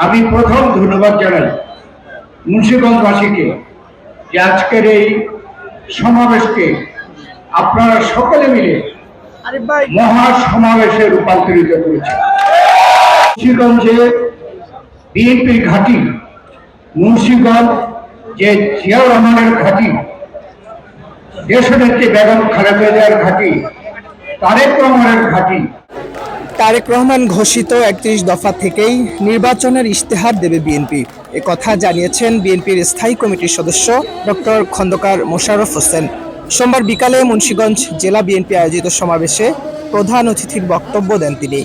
আমি প্রথম ধন্যবাদ জানাই মুন্সিগঞ্জবাসীকে যে আজকের এই সমাবেশকে আপনারা সকলে মিলে মহা সমাবেশে রূপান্তরিত করেছে মুন্সিগঞ্জে বিএনপির ঘাঁটি মুন্সিগঞ্জ যে জিয়াউর রহমানের ঘাঁটি দেশনেত্রী বেগম খালেদা জিয়ার ঘাঁটি তারেক রহমানের ঘাঁটি তারেক রহমান ঘোষিত একত্রিশ দফা থেকেই নির্বাচনের ইশতেহার দেবে বিএনপি। এ কথা জানিয়েছেন বিএনপির স্থায়ী কমিটির সদস্য ডক্টর খন্দকার মোশাররফ হোসেন। সোমবার বিকালে মুন্সীগঞ্জ জেলা বিএনপি আয়োজিত সমাবেশে প্রধান অতিথির বক্তব্য দেন তিনি।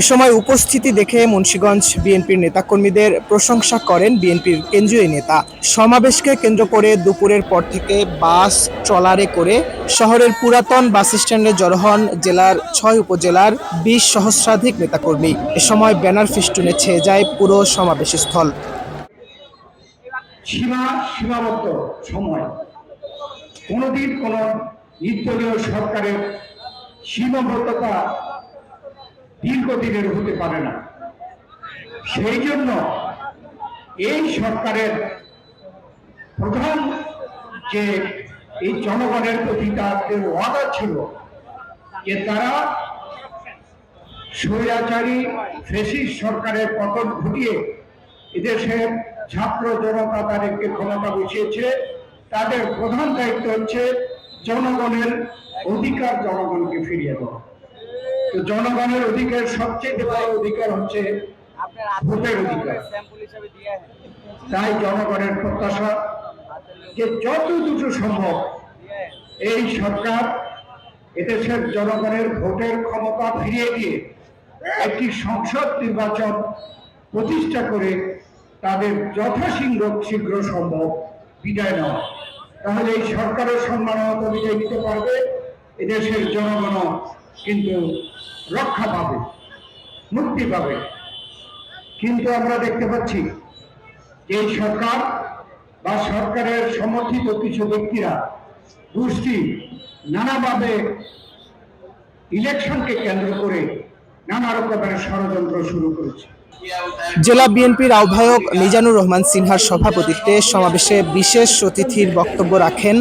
এ সময় উপস্থিতি দেখে মুন্সীগঞ্জ বিএনপির নেতাকর্মীদের প্রশংসা করেন বিএনপির কেন্দ্রীয় নেতা। সমাবেশকে কেন্দ্র করে দুপুরের পর থেকে বাস, ট্রলারে করে শহরের পুরাতন বাস স্ট্যান্ডে জড়ো হন জেলার ছয় উপজেলার বিশ সহস্রাধিক নেতাকর্মী। এ সময় ব্যানার ফেস্টুনে ছেয়ে যায় পুরো সমাবেশ স্থল সীমা, সীমাবদ্ধ সময়। কোনোদিন সরকারের সীমাবদ্ধতা দীর্ঘদিনের হতে পারে না। সেই জন্য এই সরকারের প্রধান যে এই জনগণের প্রতি তাদের ওয়াদা ছিল, যে তারা স্বৈরাচারী ফেসিস সরকারের পতন ঘটিয়ে এদেশের ছাত্র জনতা তাদেরকে ক্ষমতা বসিয়েছে, তাদের প্রধান দায়িত্ব হচ্ছে জনগণের অধিকার জনগণকে ফিরিয়ে দেওয়া। জনগণের অধিকার সবচেয়ে বড় অধিকার হচ্ছে ভোটের অধিকার। তাই জনগণের প্রত্যাশা যে যত দ্রুত সম্ভব এই সরকার এদেশের জনগণের ভোটের ক্ষমতা ফিরিয়ে দিয়ে একটি সংসদ নির্বাচন প্রতিষ্ঠা করে তাদের যথাশীঘ্র শীঘ্র সম্ভব বিদায় নেওয়া। তাহলে এই সরকারের সম্মানত বিদায় নিতে পারবে এদেশের জনগণ কিন্তু রক্ষা পাবে, মুক্তি পাবে। কিন্তু আমরা দেখতে পাচ্ছি, এই সরকার বা সরকারের সমর্থিত কিছু ব্যক্তিরা গোষ্ঠী নানাভাবে ইলেকশনকে কেন্দ্র করে নানা রকমের ষড়যন্ত্র শুরু করেছে। জেলা বিএনপির আহ্বায়ক মিজানুর রহমান সিনহার সভাপতিত্বে সমাবেশে বিশেষ অতিথির বক্তব্য রাখেন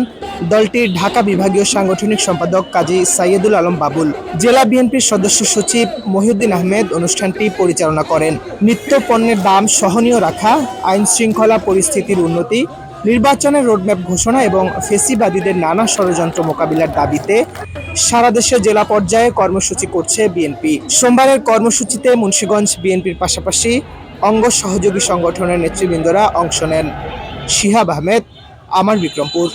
দলটির ঢাকা বিভাগীয় সাংগঠনিক সম্পাদক কাজী সাইয়েদুল আলম বাবুল, জেলা বিএনপির সদস্য সচিব মহিউদ্দিন আহমেদ অনুষ্ঠানটি পরিচালনা করেন। নিত্য পণ্যের দাম সহনীয় রাখা, আইন শৃঙ্খলা পরিস্থিতির উন্নতি, নির্বাচনের রোডম্যাপ ঘোষণা এবং ফেসিবাদীদের নানা ষড়যন্ত্র মোকাবিলার দাবিতে সারা দেশে জেলা পর্যায়ে কর্মসূচি করছে বিএনপি। সোমবারের কর্মসূচিতে মুন্সীগঞ্জ বিএনপির পাশাপাশি অঙ্গ সহযোগী সংগঠনের নেতৃবৃন্দরা অংশ নেন। শিহাব আহমেদ, আমার বিক্রমপুর।